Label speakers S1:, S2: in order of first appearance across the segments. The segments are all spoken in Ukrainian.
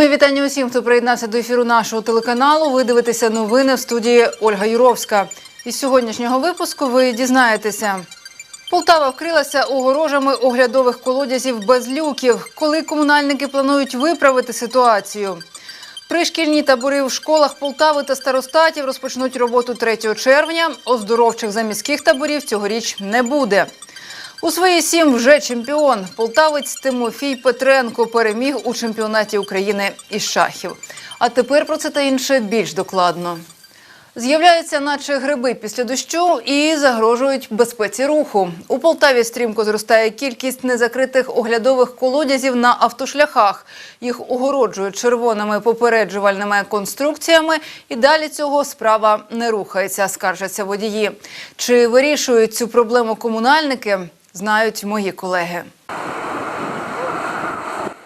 S1: Мої вітання усім, хто приєднався до ефіру нашого телеканалу. Ви дивитеся новини в студії Ольга Юровська. Із сьогоднішнього випуску ви дізнаєтеся. Полтава вкрилася огорожами оглядових колодязів без люків. Коли комунальники планують виправити ситуацію? Пришкільні табори в школах Полтави та старостатів розпочнуть роботу 3 червня. Оздоровчих заміських таборів цьогоріч не буде. У свої сім вже чемпіон. Полтавець Тимофій Петренко переміг у чемпіонаті України із шахів. А тепер про це та інше більш докладно. З'являються, наче гриби після дощу, і загрожують безпеці руху. У Полтаві стрімко зростає кількість незакритих оглядових колодязів на автошляхах. Їх огороджують червоними попереджувальними конструкціями, і далі цього справа не рухається, скаржаться водії. Чи вирішують цю проблему комунальники, знають мої колеги.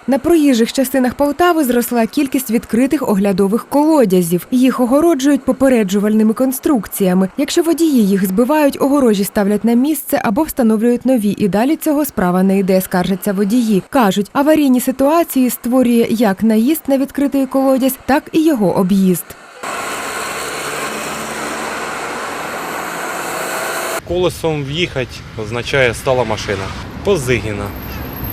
S2: На проїжджих частинах Полтави зросла кількість відкритих оглядових колодязів. Їх огороджують попереджувальними конструкціями. Якщо водії їх збивають, огорожі ставлять на місце або встановлюють нові. І далі цього справа не йде, скаржаться водії. Кажуть, аварійні ситуації створює як наїзд на відкритий колодязь, так і його об'їзд.
S3: Колесом в'їхати означає стала машина. Позигіна.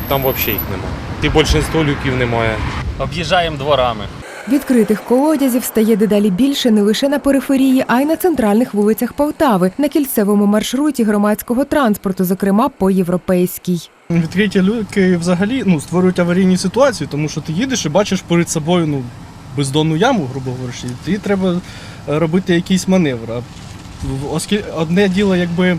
S3: Там взагалі їх нема. І більшість люків немає.
S4: Об'їжджаємо дворами.
S2: Відкритих колодязів стає дедалі більше не лише на периферії, а й на центральних вулицях Полтави, на кільцевому маршруті громадського транспорту, зокрема по європейській.
S5: Відкриті люки взагалі ну, створюють аварійні ситуації, тому що ти їдеш і бачиш перед собою ну, бездонну яму, грубо говорячи, і тобі треба е, робити якийсь маневр. Оскільки одне діло, якби,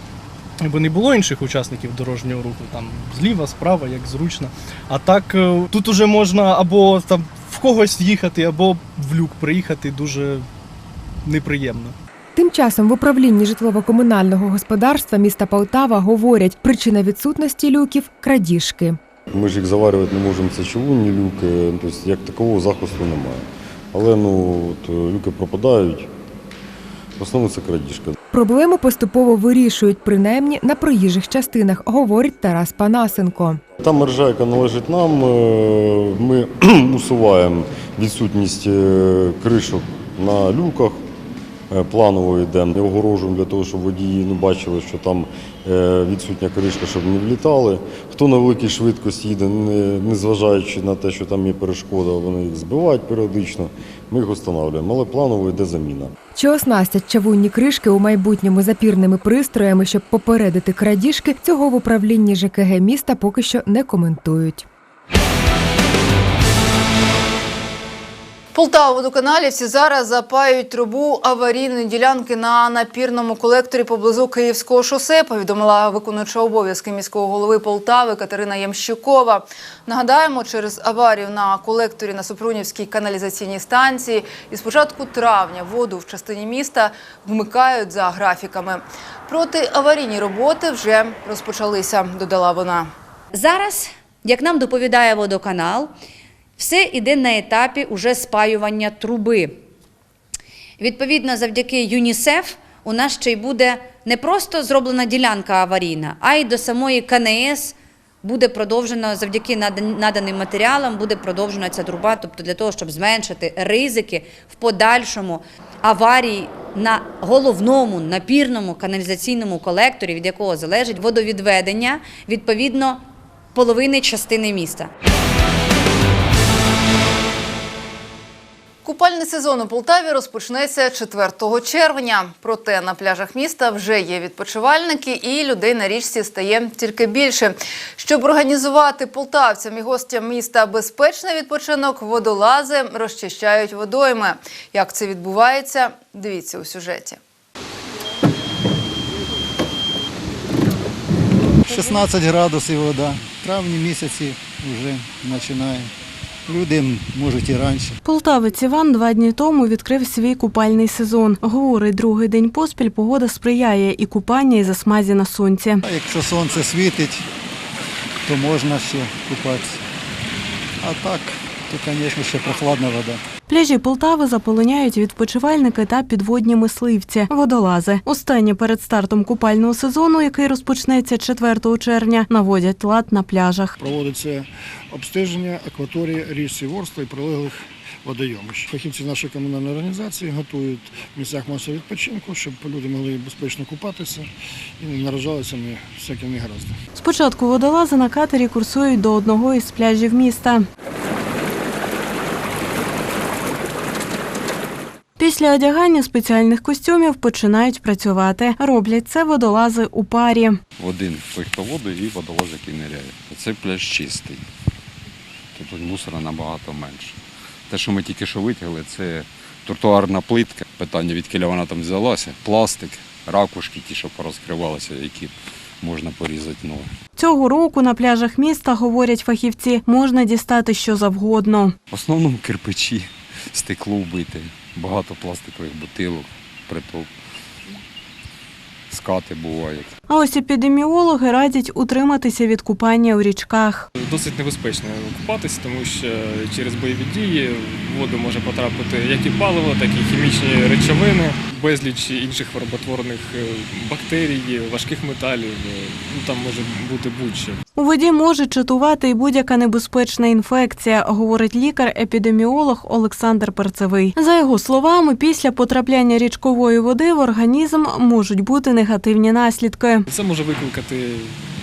S5: якби не було інших учасників дорожнього руху, там зліва, справа, як зручно. А так е, тут уже можна або там в когось їхати, або в люк приїхати дуже неприємно.
S2: Тим часом в управлінні житлово-комунального господарства міста Полтава говорять, причина відсутності люків крадіжки.
S6: Ми ж їх заварювати не можемо, це чавунні люки, тобто як такового захисту немає. Але ну, от, е, люки пропадають, в основному це крадіжка.
S2: Проблему поступово вирішують, принаймні на проїжджих частинах, говорить Тарас Панасенко.
S6: Та мережа, яка належить нам, е, ми усуваємо відсутність е, кришок на люках. Е, Планово йдемо, огорожуємо для того, щоб водії ну, бачили, що там відсутня кришка, щоб не влітали. Хто на великій швидкості їде, не, не зважаючи на те, що там є перешкода, вони їх збивають періодично. Ми їх встановлюємо, але планово йде заміна.
S2: Чи оснастять чавунні кришки у майбутньому запірними пристроями, щоб попередити крадіжки, цього в управлінні ЖКГ міста поки що не коментують.
S1: Полтава водоканалівці зараз запаюють трубу аварійної ділянки на напірному колекторі поблизу Київського шосе, повідомила виконуюча обов'язки міського голови Полтави Катерина Ямщикова. Нагадаємо, через аварію на колекторі на Супрунівській каналізаційній станції із початку травня воду в частині міста вмикають за графіками. Проти аварійні роботи вже розпочалися, додала вона.
S7: Зараз, як нам доповідає водоканал, все йде на етапі уже спаювання труби. Відповідно, завдяки ЮНІСЕФ у нас ще й буде не просто зроблена ділянка аварійна, а й до самої КНС буде продовжено завдяки надан- наданим матеріалам, буде продовжена ця труба, тобто для того, щоб зменшити ризики в подальшому аварії на головному напірному каналізаційному колекторі, від якого залежить водовідведення відповідно половини частини міста.
S1: Купальний сезон у Полтаві розпочнеться 4 червня. Проте на пляжах міста вже є відпочивальники, і людей на річці стає тільки більше. Щоб організувати полтавцям і гостям міста безпечний відпочинок, водолази розчищають водойми. Як це відбувається, дивіться у сюжеті.
S8: 16 градусів вода. Травні місяці вже починає. Люди можуть і раніше.
S9: Полтавець Іван два дні тому відкрив свій купальний сезон. Говорить, другий день поспіль погода сприяє і купання, і засмазі на сонці.
S8: А якщо сонце світить, то можна ще купатися. А так, то, звісно, ще прохладна вода.
S9: Пляжі Полтави заполоняють відпочивальники та підводні мисливці, водолази. Останні перед стартом купального сезону, який розпочнеться 4 червня, наводять лад на пляжах.
S10: Проводиться обстеження акваторії річці Ворскла і прилеглих водойомищ. Фахівці нашої комунальної організації готують в місцях масового відпочинку, щоб люди могли безпечно купатися і не наражалися на всякі негаразди.
S9: Спочатку водолази на катері курсують до одного із пляжів міста. Після одягання спеціальних костюмів починають працювати. Роблять це водолази у парі.
S11: Один хто воду і водолаз, який ниряє. Цей пляж чистий. Тут мусора набагато менше. Те, що ми тільки що витягли, це тротуарна плитка. Питання, відкіля вона там взялася, пластик, ракушки, ті, що порозкривалися, які можна порізати ноги.
S9: Цього року на пляжах міста, говорять фахівці, можна дістати що завгодно.
S11: В основному кирпичі, стекло вбите, багато пластикових бутилок, притул. Скати бувають.
S9: А ось епідеміологи радять утриматися від купання у річках.
S12: Досить небезпечно купатися, тому що через бойові дії в воду може потрапити як і паливо, так і хімічні речовини, безліч інших хвороботворних е, бактерій, важких металів. Ну там може бути будь-що.
S9: У воді може чатувати і будь-яка небезпечна інфекція, говорить лікар-епідеміолог Олександр Перцевий. За його словами, після потрапляння річкової води в організм можуть бути негативні наслідки.
S12: Це може викликати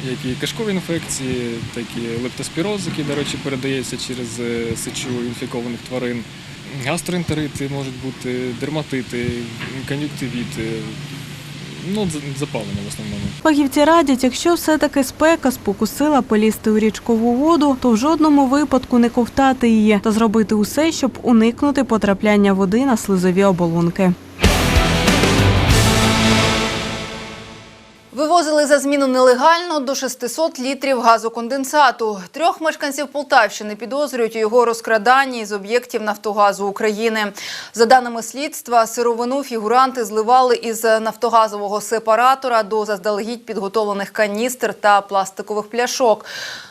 S12: як і кишкові інфекції, так і лептоспіроз, який, до речі, передається через е, сечу інфікованих тварин. Гастроентерити можуть бути, дерматити, кон'юктивіти, ну, запалення в основному.
S9: Фахівці радять, якщо все-таки спека спокусила полізти у річкову воду, то в жодному випадку не ковтати її та зробити усе, щоб уникнути потрапляння води на слизові оболонки.
S1: Вивозили за зміну нелегально до 600 літрів газоконденсату. Трьох мешканців Полтавщини підозрюють у його розкраданні з об'єктів Нафтогазу України. За даними слідства, сировину фігуранти зливали із нафтогазового сепаратора до заздалегідь підготовлених каністр та пластикових пляшок.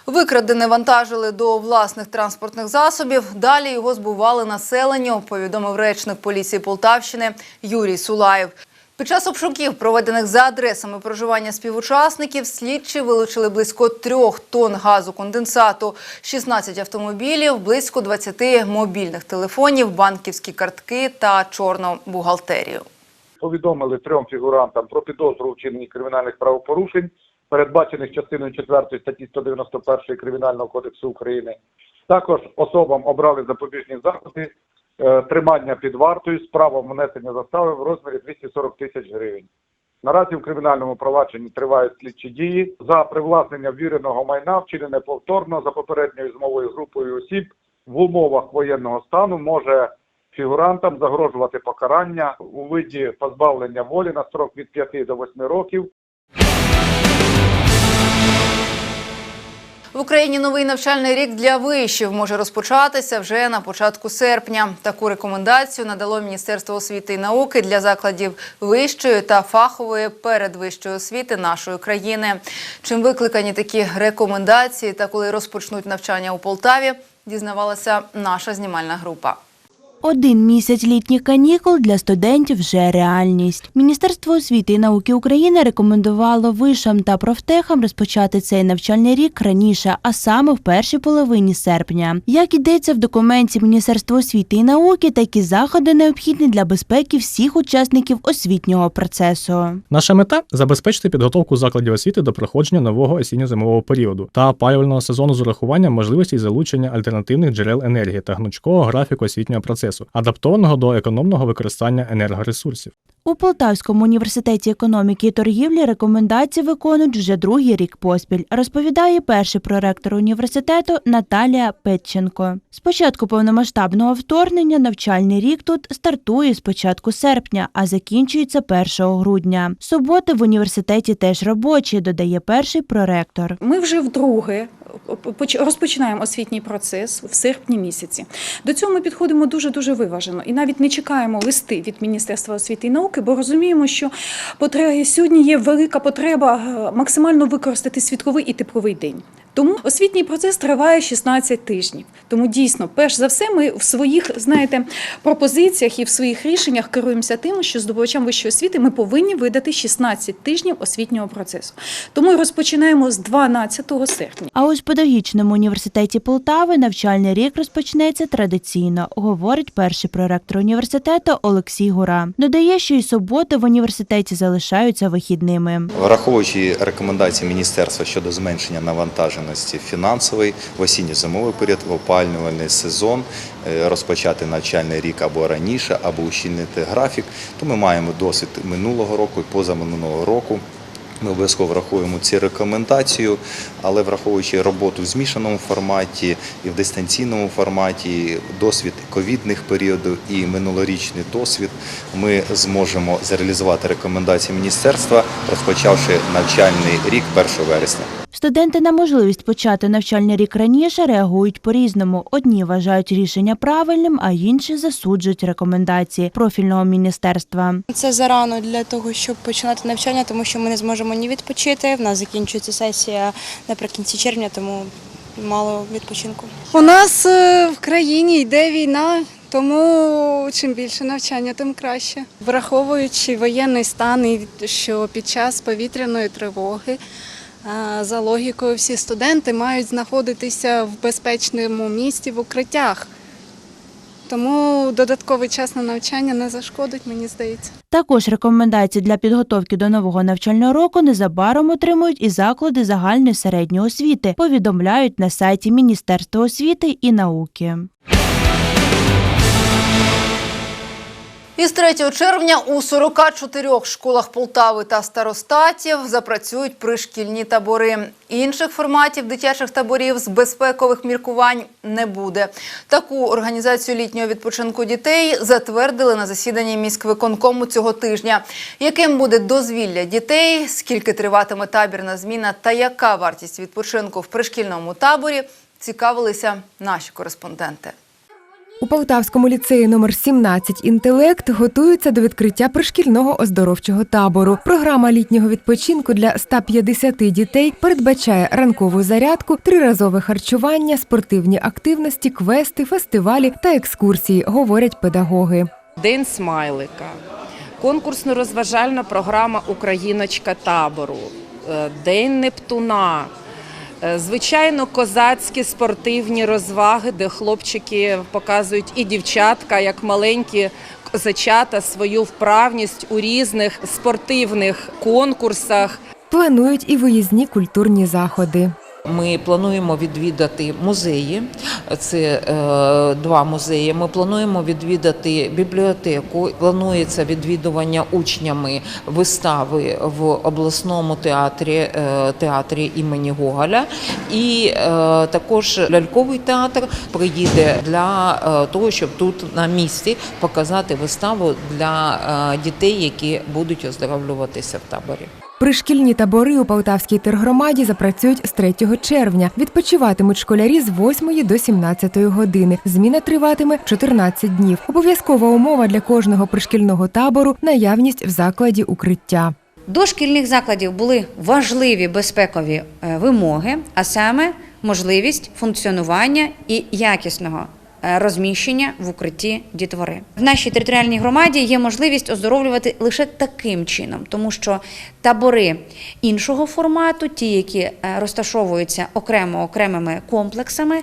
S1: Викрадене вантажили до власних транспортних засобів. Далі його збували населенню, повідомив речник поліції Полтавщини Юрій Сулаєв. Під час обшуків, проведених за адресами проживання співучасників, слідчі вилучили близько трьох тонн газу конденсату, 16 автомобілів, близько 20 мобільних телефонів, банківські картки та чорну бухгалтерію.
S13: повідомили трьом фігурантам про підозру вчиненні кримінальних правопорушень, передбачених частиною 4 статті 191 Кримінального кодексу України. Також особам обрали запобіжні заходи тримання під вартою з правом внесення застави в розмірі 240 тисяч гривень. Наразі в кримінальному провадженні тривають слідчі дії за привласнення ввіреного майна, вчинене повторно за попередньою змовою групою осіб в умовах воєнного стану може фігурантам загрожувати покарання у виді позбавлення волі на строк від 5 до 8 років
S1: В Україні новий навчальний рік для вишів може розпочатися вже на початку серпня. Таку рекомендацію надало Міністерство освіти і науки для закладів вищої та фахової передвищої освіти нашої країни. Чим викликані такі рекомендації та коли розпочнуть навчання у Полтаві, дізнавалася наша знімальна група.
S14: Один місяць літніх канікул для студентів вже реальність. Міністерство освіти і науки України рекомендувало вишам та профтехам розпочати цей навчальний рік раніше, а саме в першій половині серпня. Як йдеться в документі Міністерства освіти і науки, такі заходи необхідні для безпеки всіх учасників освітнього процесу.
S15: Наша мета забезпечити підготовку закладів освіти до проходження нового осінньо-зимового періоду та опалювального сезону з урахуванням можливості залучення альтернативних джерел енергії та гнучкого графіку освітнього процесу, адаптованого до економного використання енергоресурсів.
S14: У Полтавському університеті економіки і торгівлі рекомендації виконують вже другий рік поспіль, розповідає перший проректор університету Наталія Петченко. З початку повномасштабного вторгнення навчальний рік тут стартує з початку серпня, а закінчується 1 грудня. Суботи в університеті теж робочі, додає перший проректор.
S16: Ми вже вдруге поч- розпочинаємо освітній процес в серпні місяці. До цього ми підходимо дуже дуже виважено і навіть не чекаємо листи від Міністерства освіти і науки, бо розуміємо, що потреба сьогодні є велика потреба е, максимально використати світловий і тепловий день. Тому освітній процес триває 16 тижнів. Тому дійсно, перш за все, ми в своїх знаєте пропозиціях і в своїх рішеннях керуємося тим, що здобувачам вищої освіти ми повинні видати 16 тижнів освітнього процесу. Тому розпочинаємо з 12 серпня.
S14: А ось в педагогічному університеті Полтави навчальний рік розпочнеться традиційно, говорить перший проректор університету Олексій Гура. Додає, що і суботи в університеті залишаються вихідними.
S17: Враховуючи рекомендації міністерства щодо зменшення навантаженості фінансової в осінньо-зимовий період, в опалювальний сезон, е, розпочати навчальний рік або раніше, або ущільнити графік, то ми маємо досвід минулого року і позаминулого року. Ми обов'язково врахуємо ці рекомендації, але враховуючи роботу в змішаному форматі і в дистанційному форматі, досвід ковідних періодів і минулорічний досвід, ми зможемо зреалізувати рекомендації міністерства, розпочавши навчальний рік 1 вересня.
S14: Студенти на можливість почати навчальний рік раніше реагують по-різному. Одні вважають рішення правильним, а інші засуджують рекомендації профільного міністерства.
S18: Це зарано для того, щоб починати навчання, тому що ми не зможемо ні відпочити. В нас закінчується сесія наприкінці червня, тому мало відпочинку.
S19: У нас е, в країні йде війна, тому чим більше навчання, тим краще. Враховуючи воєнний стан і що під час повітряної тривоги. За логікою, всі студенти мають знаходитися в безпечному місці в укриттях. Тому додатковий час на навчання не зашкодить, мені здається.
S14: Також рекомендації для підготовки до нового навчального року незабаром отримують і заклади загальної середньої освіти, повідомляють на сайті Міністерства освіти і науки.
S1: Із 3 червня у 44 школах Полтави та старостатів запрацюють пришкільні табори. Інших форматів дитячих таборів з безпекових міркувань не буде. Таку організацію літнього відпочинку дітей затвердили на засіданні міськвиконкому цього тижня. Яким буде дозвілля дітей, скільки триватиме табірна зміна та яка вартість відпочинку в пришкільному таборі, цікавилися наші кореспонденти.
S2: У Полтавському ліцеї номер 17 інтелект готуються до відкриття пришкільного оздоровчого табору. Програма літнього відпочинку для 150 дітей передбачає ранкову зарядку, триразове харчування, спортивні активності, квести, фестивалі та екскурсії, говорять педагоги.
S20: День смайлика, конкурсно-розважальна програма Україночка табору, е, День Нептуна. Е, Звичайно, козацькі спортивні розваги, де хлопчики показують і дівчатка, як маленькі козачата, свою вправність у різних спортивних конкурсах.
S2: Планують і виїзні культурні заходи.
S21: Ми плануємо відвідати музеї. Це е, два музеї. Ми плануємо відвідати бібліотеку. Планується відвідування учнями вистави в обласному театрі, е, театрі імені Гоголя. І е, також ляльковий театр приїде для того, щоб тут на місці показати виставу для дітей, які будуть оздоровлюватися в таборі.
S2: Пришкільні табори у Полтавській тергромаді запрацюють з 3 червня. Відпочиватимуть школярі з 8 до 17 години. Зміна триватиме 14 днів. Обов'язкова умова для кожного пришкільного табору наявність в закладі укриття.
S7: До шкільних закладів були важливі безпекові е, вимоги, а саме можливість функціонування і якісного розміщення в укритті дітвори. В нашій територіальній громаді є можливість оздоровлювати лише таким чином, тому що табори іншого формату, ті, які е, розташовуються окремо окремими комплексами,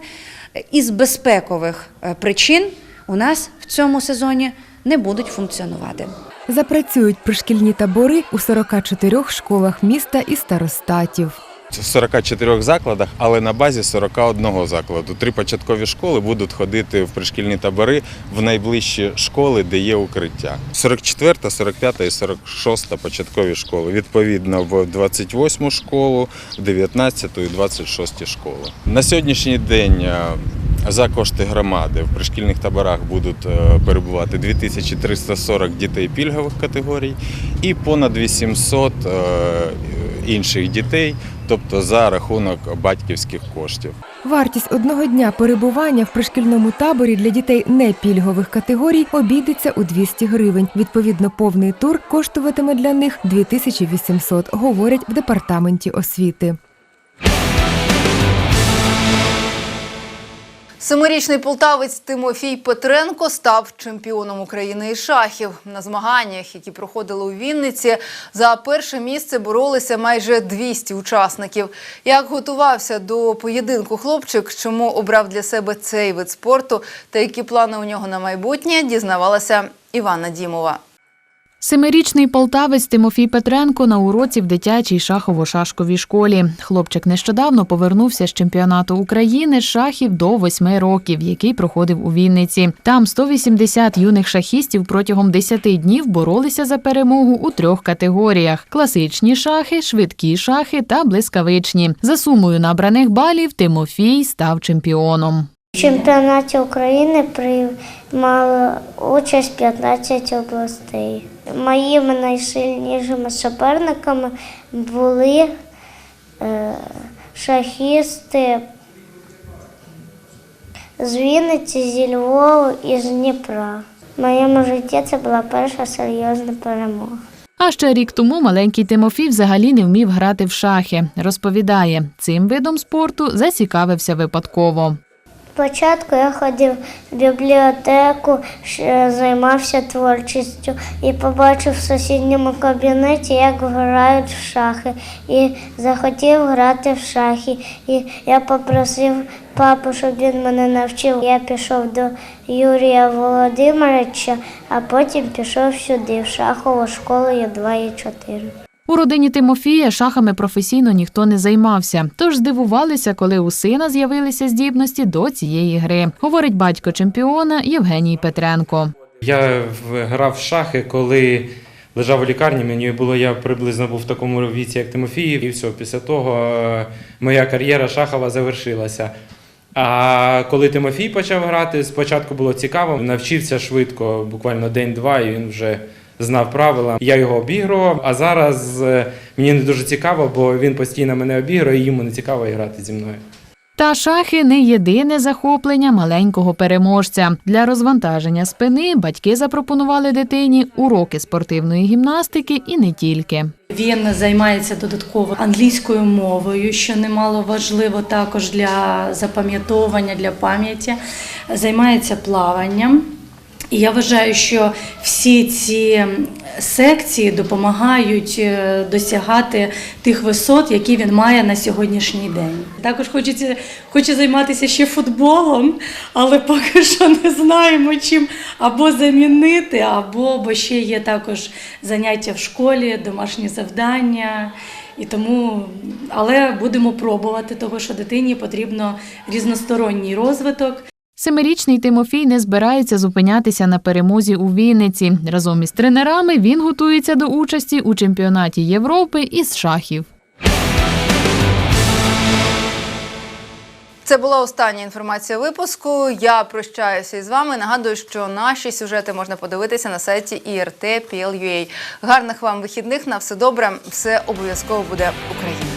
S7: е, із безпекових е, причин у нас в цьому сезоні не будуть функціонувати.
S2: Запрацюють пришкільні табори у 44 школах міста і старостатів.
S22: В 44 закладах, але на базі 41 закладу. Три початкові школи будуть ходити в пришкільні табори в найближчі школи, де є укриття. 44, 45 і 46 початкові школи. Відповідно, в 28 школу, в 19 і 26 школи. На сьогоднішній день е, за кошти громади в пришкільних таборах будуть е, перебувати 2340 дітей пільгових категорій і понад 800 е, інших дітей, тобто за рахунок батьківських коштів.
S2: Вартість одного дня перебування в пришкільному таборі для дітей не пільгових категорій обійдеться у 200 гривень. Відповідно, повний тур коштуватиме для них 2800, говорять в департаменті освіти.
S1: Семирічний полтавець Тимофій Петренко став чемпіоном України із шахів. На змаганнях, які проходили у Вінниці, за перше місце боролися майже 200 учасників. Як готувався до поєдинку хлопчик, чому обрав для себе цей вид спорту та які плани у нього на майбутнє, дізнавалася Івана Дімова.
S23: Семирічний полтавець Тимофій Петренко на уроці в дитячій шахово-шашковій школі. Хлопчик нещодавно повернувся з чемпіонату України шахів до восьми років, який проходив у Вінниці. Там 180 юних шахістів протягом 10 днів боролися за перемогу у трьох категоріях: класичні шахи, швидкі шахи та блискавичні. За сумою набраних балів Тимофій став чемпіоном.
S24: В чемпіонаті України приймали участь 15 областей. Моїми найсильнішими суперниками були е, шахісти з Вінниці, зі Львова і з Дніпра. В моєму житті це була перша серйозна перемога.
S23: А ще рік тому маленький Тимофій взагалі не вмів грати в шахи. Розповідає, цим видом спорту зацікавився випадково.
S24: Спочатку я ходив в бібліотеку, займався творчістю і побачив в сусідньому кабінеті, як грають в шахи, і захотів грати в шахи. І я попросив папу, щоб він мене навчив. Я пішов до Юрія Володимировича, а потім пішов сюди, в шахову школу Ю2 і 4.
S23: У родині Тимофія шахами професійно ніхто не займався, тож здивувалися, коли у сина з'явилися здібності до цієї гри, говорить батько чемпіона Євгеній Петренко.
S25: Я грав в шахи, коли лежав у лікарні. Мені було я приблизно був в такому віці, як Тимофій, і все. Після того е, моя кар'єра шахова завершилася. А коли Тимофій почав грати, спочатку було цікаво, навчився швидко, буквально день-два, і він вже знав правила. Я його обігрував, а зараз е, мені не дуже цікаво, бо він постійно мене обігрує, і йому не цікаво грати зі мною.
S23: Та шахи не єдине захоплення маленького переможця. Для розвантаження спини батьки запропонували дитині уроки спортивної гімнастики і не тільки.
S26: Він займається додатково англійською мовою, що немало важливо також для запам'ятовування, для пам'яті. Займається плаванням. І я вважаю, що всі ці секції допомагають е, досягати тих висот, які він має на сьогоднішній день. Також хочеться хоче займатися ще футболом, але поки що не знаємо чим або замінити, або бо ще є також заняття в школі, домашні завдання. І тому, але будемо пробувати, того що дитині потрібно різносторонній розвиток.
S23: Семирічний Тимофій не збирається зупинятися на перемозі у Вінниці. Разом із тренерами він готується до участі у чемпіонаті Європи із шахів.
S1: Це була остання інформація випуску. Я прощаюся із вами. Нагадую, що наші сюжети можна подивитися на сайті IRT.PL.UA. Гарних вам вихідних на все добре. Все обов'язково буде Україна.